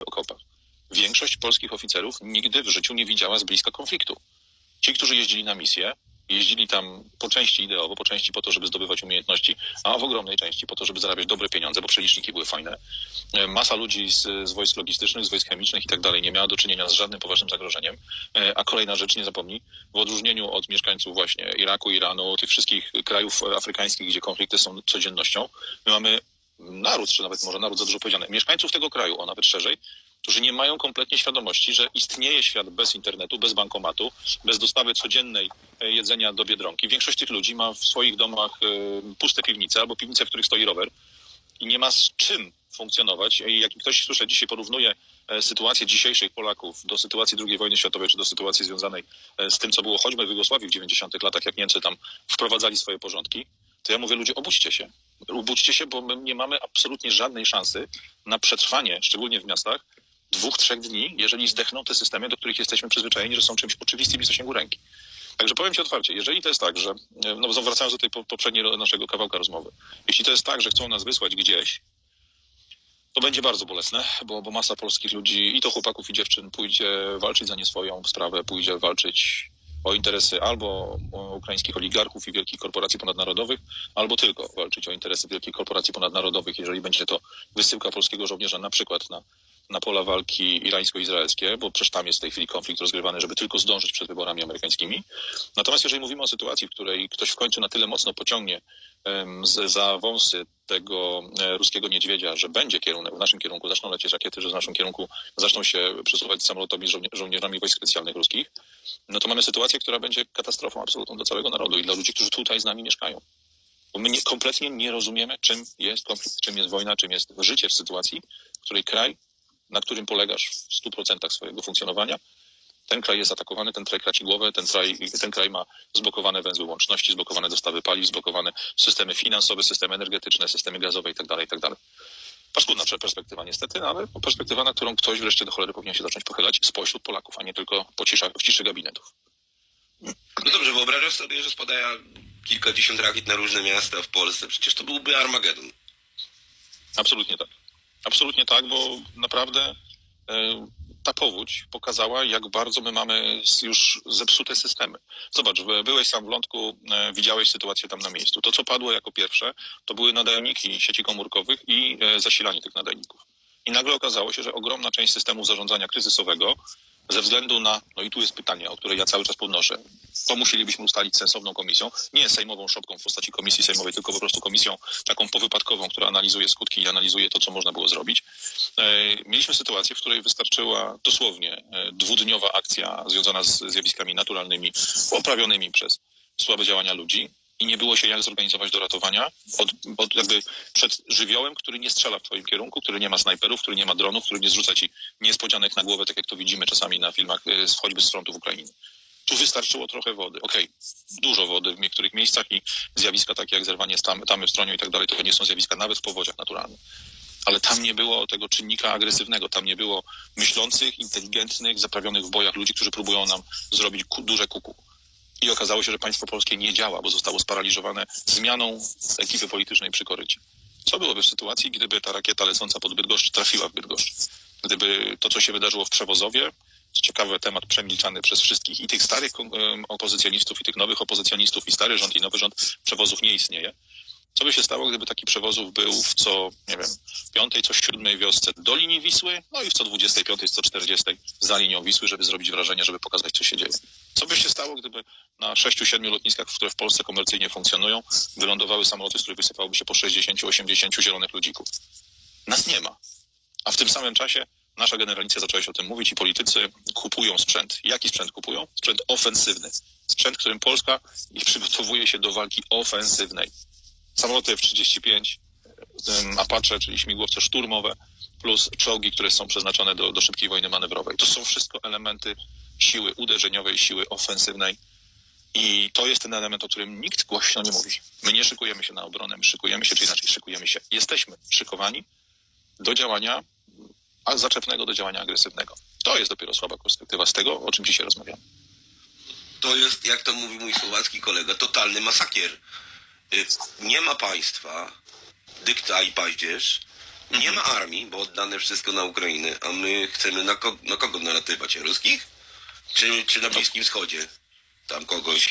okopach. Większość polskich oficerów nigdy w życiu nie widziała z bliska konfliktu. Ci, którzy jeździli na misję, jeździli tam po części ideowo, po części po to, żeby zdobywać umiejętności, a w ogromnej części po to, żeby zarabiać dobre pieniądze, bo przeliczniki były fajne. E, Masa ludzi z, z wojsk logistycznych, z wojsk chemicznych i tak dalej nie miała do czynienia z żadnym poważnym zagrożeniem. E, A kolejna rzecz, nie zapomnij, w odróżnieniu od mieszkańców właśnie Iraku, Iranu, tych wszystkich krajów afrykańskich, gdzie konflikty są codziennością, my mamy naród, czy nawet może naród za dużo powiedziane, mieszkańców tego kraju, o nawet szerzej, którzy nie mają kompletnie świadomości, że istnieje świat bez internetu, bez bankomatu, bez dostawy codziennej e, jedzenia do Biedronki. Większość tych ludzi ma w swoich domach e, puste piwnice albo piwnice, w których stoi rower i nie ma z czym funkcjonować. I jak ktoś, słyszę, dzisiaj porównuje e, sytuację dzisiejszych Polaków do sytuacji II wojny światowej, czy do sytuacji związanej e, z tym, co było choćby w Jugosławii w 90 latach, jak Niemcy tam wprowadzali swoje porządki, to ja mówię, ludzie, obudźcie się. Obudźcie się, bo my nie mamy absolutnie żadnej szansy na przetrwanie, szczególnie w miastach, dwóch, trzech dni, jeżeli zdechną te systemy, do których jesteśmy przyzwyczajeni, że są czymś oczywistym i zasięgu ręki. Także powiem Ci otwarcie, jeżeli to jest tak, że, e, no wracając do tej po- poprzedniej naszego kawałka rozmowy, jeśli to jest tak, że chcą nas wysłać gdzieś, to będzie bardzo bolesne, bo, bo masa polskich ludzi, i to chłopaków, i dziewczyn, pójdzie walczyć za nie swoją sprawę, pójdzie walczyć o interesy albo ukraińskich oligarchów i wielkich korporacji ponadnarodowych, albo tylko walczyć o interesy wielkich korporacji ponadnarodowych, jeżeli będzie to wysyłka polskiego żołnierza na przykład na, na pola walki irańsko-izraelskie, bo przecież tam jest w tej chwili konflikt rozgrywany, żeby tylko zdążyć przed wyborami amerykańskimi. Natomiast jeżeli mówimy o sytuacji, w której ktoś w końcu na tyle mocno pociągnie z, za wąsy tego e, ruskiego niedźwiedzia, że będzie kierunek w naszym kierunku, zaczną lecieć rakiety, że w naszym kierunku zaczną się przesuwać samolotami żołnie- żołnierzami wojsk specjalnych ruskich, no to mamy sytuację, która będzie katastrofą absolutną dla całego narodu i dla ludzi, którzy tutaj z nami mieszkają. Bo my nie, kompletnie nie rozumiemy, czym jest konflikt, czym jest wojna, czym jest życie w sytuacji, w której kraj, na którym polegasz w 100% swojego funkcjonowania, ten kraj jest atakowany, ten kraj traci głowę, ten kraj, ten kraj ma zblokowane węzły łączności, zblokowane dostawy paliw, zblokowane systemy finansowe, systemy energetyczne, systemy gazowe itd. itd. Paskudna perspektywa niestety, no ale perspektywa, na którą ktoś wreszcie do cholery powinien się zacząć pochylać spośród Polaków, a nie tylko po ciszach, w ciszy gabinetów. No dobrze, wyobrażasz sobie, że spadają kilkadziesiąt rakiet na różne miasta w Polsce. Przecież to byłby Armagedon. Absolutnie tak. Absolutnie tak, bo naprawdę e, ta powódź pokazała, jak bardzo my mamy już zepsute systemy. Zobacz, by- byłeś sam w lądku, e, widziałeś sytuację tam na miejscu. To, co padło jako pierwsze, to były nadajniki sieci komórkowych i e, zasilanie tych nadajników. I nagle okazało się, że ogromna część systemu zarządzania kryzysowego ze względu na, no i tu jest pytanie, o które ja cały czas podnoszę, to musielibyśmy ustalić sensowną komisją, nie sejmową szopką w postaci komisji sejmowej, tylko po prostu komisją taką powypadkową, która analizuje skutki i analizuje to, co można było zrobić. E, Mieliśmy sytuację, w której wystarczyła dosłownie e, dwudniowa akcja związana z zjawiskami naturalnymi, poprawionymi przez słabe działania ludzi i nie było się jak zorganizować do ratowania od, od jakby przed żywiołem, który nie strzela w twoim kierunku, który nie ma snajperów, który nie ma dronów, który nie zrzuca ci niespodzianek na głowę, tak jak to widzimy czasami na filmach e, choćby z frontu w Ukrainie. Tu wystarczyło trochę wody. Okej, dużo wody w niektórych miejscach i zjawiska takie jak zerwanie tam, tamy w stronie i tak dalej, to nie są zjawiska nawet w powodziach naturalnych. Ale tam nie było tego czynnika agresywnego, tam nie było myślących, inteligentnych, zaprawionych w bojach ludzi, którzy próbują nam zrobić ku, duże kuku. I okazało się, że państwo polskie nie działa, bo zostało sparaliżowane zmianą ekipy politycznej przy korycie. Co byłoby w sytuacji, gdyby ta rakieta lecąca pod Bydgoszcz trafiła w Bydgoszcz? Gdyby to, co się wydarzyło w Przewozowie, co ciekawe, temat przemilczany przez wszystkich, i tych starych em, opozycjonistów, i tych nowych opozycjonistów, i stary rząd, i nowy rząd przewozów nie istnieje. Co by się stało, gdyby taki przewozów był w co, nie wiem, piątej, co siódmej wiosce do linii Wisły, no i w co dwudziestej piątej, co czterdziestej za linią Wisły, żeby zrobić wrażenie, żeby pokazać, co się dzieje. Co by się stało, gdyby na sześciu, siedmiu lotniskach, które w Polsce komercyjnie funkcjonują, wylądowały samoloty, z których wysypałoby się po 60, 80 zielonych ludzików? Nas nie ma. A w tym samym czasie nasza generalicja zaczęła się o tym mówić i politycy kupują sprzęt. Jaki sprzęt kupują? Sprzęt ofensywny. Sprzęt, którym Polska przygotowuje się do walki ofensywnej. Samoloty F-35, em, Apache, czyli śmigłowce szturmowe, plus czołgi, które są przeznaczone do, do szybkiej wojny manewrowej. To są wszystko elementy siły uderzeniowej, siły ofensywnej. I to jest ten element, o którym nikt głośno nie mówi. My nie szykujemy się na obronę, my szykujemy się, czy inaczej szykujemy się. Jesteśmy szykowani do działania a zaczepnego do działania agresywnego. To jest dopiero słaba perspektywa z tego, o czym dzisiaj rozmawiamy. To jest, jak to mówi mój słowacki kolega, totalny masakier. Y, Nie ma państwa, dykta i paździerz, Nie ma armii, bo oddane wszystko na Ukrainę, a my chcemy na, ko- na kogo nalatywać? Ruskich? Czy, czy na Bliskim Wschodzie? Tam kogoś.